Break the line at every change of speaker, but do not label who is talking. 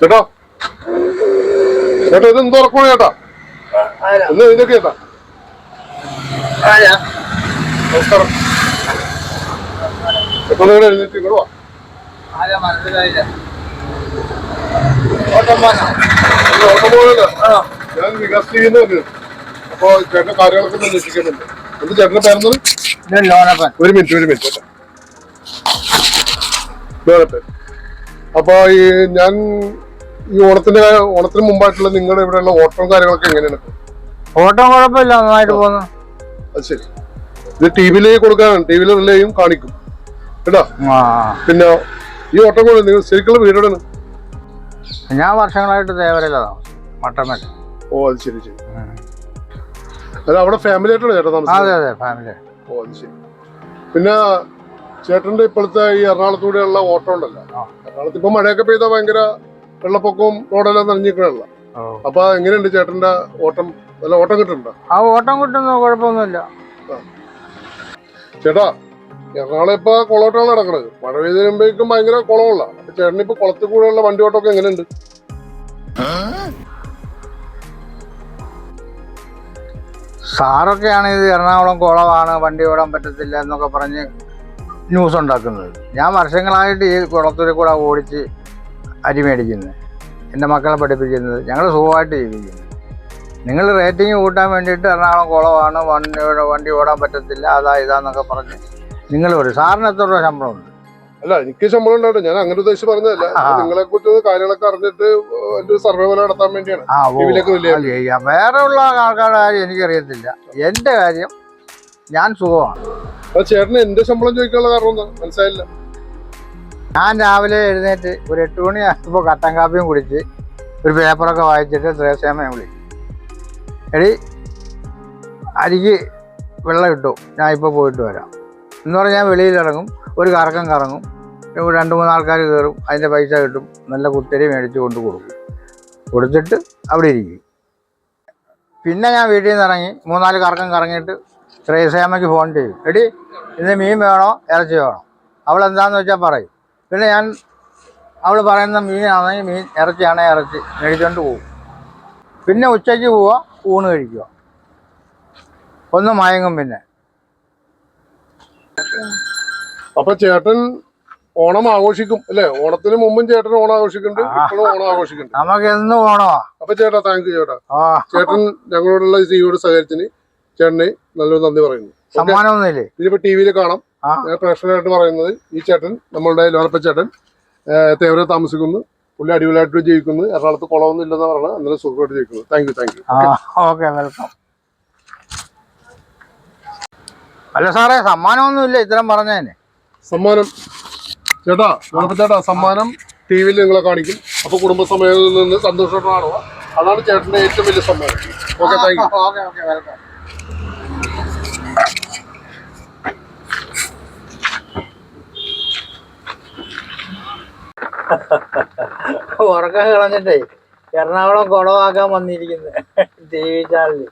ചേട്ടാ ചേട്ടാ ഇതൊന്നും എന്ത് ഉറക്കമാണ് ചേട്ടാ ഒന്ന് ഇതൊക്കെ ചേട്ടാ നമസ്കാരം. ചേട്ടാ നിങ്ങൾ എഴുന്നേറ്റ് ഇങ്ങോട്ട് വാ. ഞാൻ വികാസ് ടിവിന്ന് അപ്പൊ ചേട്ടന്റെ കാര്യങ്ങളൊക്കെ ഒന്ന് അന്വേഷിക്കുന്നുണ്ട്. എന്ത് ചേട്ടന്റെ പേരെന്നത് ഒരു മിനിറ്റ് ഒരു മിനിറ്റ് ചേട്ടാ അപ്പൊ ഈ ഞാൻ ഈ ഓണത്തിന്റെ ഓണത്തിന് മുമ്പായിട്ടുള്ള നിങ്ങളുടെ ഇവിടെയുള്ള ഓട്ടവും കാര്യങ്ങളൊക്കെ എങ്ങനെയാണ്?
ഓട്ടം കുഴപ്പമില്ല നന്നായിട്ട് പോകുന്നു.
അത് ശരി. ഇത് ടി വിയിലേ കൊടുക്കാനാണ് ടി വിയിൽ റിലേയും കാണിക്കും. കേട്ടോ? പിന്നെ ഈ ഓട്ടം കൂടെ നിങ്ങൾ ശരിക്കുള്ള വീടാണ്
ഞാൻ വർഷങ്ങളായിട്ട് തേവരയിലാണ് താമസം
ഓ അത് ശരി ശരി. അല്ല അവിടെ ഫാമിലി ആയിട്ടാണ് ചേട്ടാ
അതെ അതെ ഫാമിലി
ഓ അത് ശരി. പിന്നെ ചേട്ടന്റെ ഇപ്പോഴത്തെ ഈ എറണാകുളത്തൂടെയുള്ള ഓട്ടം ഉണ്ടല്ലോ. എറണാകുളത്ത് ഇപ്പൊ മഴയൊക്കെ പെയ്താൽ ഭയങ്കര വെള്ളപ്പൊക്കവും റോഡെല്ലാം
നനഞ്ഞിരിക്കണല്ല
അപ്പൊ എങ്ങനെയുണ്ട് ചേട്ടന്റെ ഓട്ടം? നല്ല ഓട്ടം കിട്ടുന്നുണ്ടോ?
ആ ഓട്ടം കിട്ടുന്നു കുഴപ്പമൊന്നുമില്ല.
ചേട്ടാ ഞങ്ങളിപ്പോ ഇപ്പൊ കുളോട്ടാണ് നടക്കുന്നത് മഴ പെയ്ത് വരുമ്പോഴേക്കും ഭയങ്കര കുളമുള്ള അപ്പൊ ചേട്ടന് ഇപ്പൊ കുളത്തിൽ കൂടെയുള്ള വണ്ടി ഓട്ടമൊക്കെ എങ്ങനെയുണ്ട്?
സാറൊക്കെയാണ് ഇത് എറണാകുളം കുളമാണ് വണ്ടി ഓടാൻ പറ്റത്തില്ല എന്നൊക്കെ പറഞ്ഞ് ന്യൂസ് ഉണ്ടാക്കുന്നത്. ഞാൻ വർഷങ്ങളായിട്ട് ഈ കുളത്തിൽ കൂടെ ഓടിച്ച് അരി മേടിക്കുന്നത്. എന്റെ മക്കളെ പഠിപ്പിക്കുന്നത് ഞങ്ങൾ സുഖമായിട്ട് ജീവിക്കുന്നു. നിങ്ങൾ റേറ്റിംഗ് കൂട്ടാൻ വേണ്ടിയിട്ട് എറണാകുളം കുളമാണ്. വണ്ടി വണ്ടി ഓടാൻ പറ്റത്തില്ല. അതാ ഇതാന്നൊക്കെ പറഞ്ഞ് നിങ്ങൾ പറയും സാറിന് എത്ര രൂപ ശമ്പളമുണ്ട്?
അല്ല എനിക്ക് ശമ്പളം ഉണ്ടാവും ഞാൻ അങ്ങനെ ഉദ്ദേശിച്ച് പറഞ്ഞതല്ല. നിങ്ങളെ കുറിച്ച് കാര്യങ്ങളൊക്കെ അറിഞ്ഞിട്ട് എന്റെ സർവേ പോലെ നടത്താൻ വേണ്ടിയാണ്.
വേറെ ഉള്ള ആൾക്കാരുടെ കാര്യം എനിക്കറിയത്തില്ല. എന്റെ കാര്യം ഞാൻ സുഖമാണ്.
ചേട്ടന് എന്റെ ശമ്പളം ചോദിക്കാനുള്ള കാരണം എന്താ? മനസ്സിലായില്ല.
ഞാൻ രാവിലെ എഴുന്നേറ്റ് ഒരു എട്ട് മണി ആയപ്പോൾ കട്ടൻ കാപ്പിയും കുടിച്ച് ഒരു പേപ്പറൊക്കെ വായിച്ചിട്ട് ത്രേസ്യാമ്മയെ വിളിച്ചു. എടി അരിക്ക് വെള്ളം ഇട്ടു. ഞാൻ ഇപ്പോൾ പോയിട്ട് വരാം. എന്ന് പറഞ്ഞാൽ വെളിയിലിറങ്ങും ഒരു കറക്കം കറങ്ങും. രണ്ട് മൂന്ന് ആൾക്കാർ കയറും അതിന്റെ പൈസ കിട്ടും. നല്ല കുത്തരി മേടിച്ച് കൊണ്ട് കൊടുക്കും. കൊടുത്തിട്ട് അവിടെ ഇരിക്കും. പിന്നെ ഞാൻ വീട്ടിൽ നിന്ന് ഇറങ്ങി മൂന്നാൽ കറക്കം കറങ്ങിയിട്ട് ത്രേസ്യാമയ്ക്ക് ഫോൺ ചെയ്യും. എടി ഇന്ന് മീൻ വേണോ? ഇറച്ചി വേണോ? അവൾ വെച്ചാൽ പറയും. പിന്നെ ഞാൻ അവൾ പറയുന്ന മീനാണെങ്കിൽ മീൻ ഇറച്ചിയാണെങ്കിൽ ഇറച്ചി മേടിച്ചുകൊണ്ട് പോകും പിന്നെ ഉച്ചയ്ക്ക് പോവുക ഊണ് കഴിക്കുക ഒന്ന് മയങ്ങും പിന്നെ.
അപ്പൊ ചേട്ടൻ ഓണം ആഘോഷിക്കും അല്ലേ? ഓണത്തിന് മുമ്പും ചേട്ടൻ ഓണം ആഘോഷിക്കുന്നുണ്ട് ഇപ്പോഴും ഓണം ആഘോഷിക്കുന്നുണ്ട്.
നമുക്ക് എന്ന് ഓണോ
അപ്പൊ ചേട്ടാ താങ്ക് യു ചേട്ടാ. ചേട്ടൻ ഞങ്ങളോടുള്ള ഈ സിയോട് സഹകരിച്ചിന് ചേട്ടനെ നല്ലൊരു നന്ദി പറയുന്നു.
സമ്മാനമൊന്നുമില്ലേ?
ഇനിയിപ്പോ ടി വിയിൽ കാണാം. ഞാൻ പ്രേക്ഷകരായിട്ട് പറയുന്നത് ഈ ചേട്ടൻ നമ്മളുടെ ലോറപ്പ ചേട്ടൻ തേവരെ താമസിക്കുന്നു പുള്ളി അടിപൊളിയായിട്ട് ജീവിക്കുന്നു എറണാകുളത്ത് കുളമൊന്നും ഇല്ലെന്ന് പറഞ്ഞാൽ അന്നേരം സുഖമായിട്ട് ജീവിക്കുന്നു. Thank you thank you
okay welcome. അല്ല സാറേ സമ്മാനമൊന്നുമില്ല ഇത്തരം പറഞ്ഞതിന്.
സമ്മാനം. ചേട്ടാ ലോറപ്പ ചേട്ടാ സമ്മാനം ടി വിയിൽ നിങ്ങളെ കാണിക്കും. അപ്പൊ കുടുംബസമയത്തിൽ നിന്ന് സന്തോഷമായിട്ട് കാണുക. അതാണ് ചേട്ടന്റെ ഏറ്റവും വലിയ സമ്മാനം. Okay thank you
okay okay welcome. ഉറക്കം കളഞ്ഞിട്ടേ എറണാകുളം കുളമാക്കാൻ വന്നിരിക്കുന്നത് ടി വി ചാനലിൽ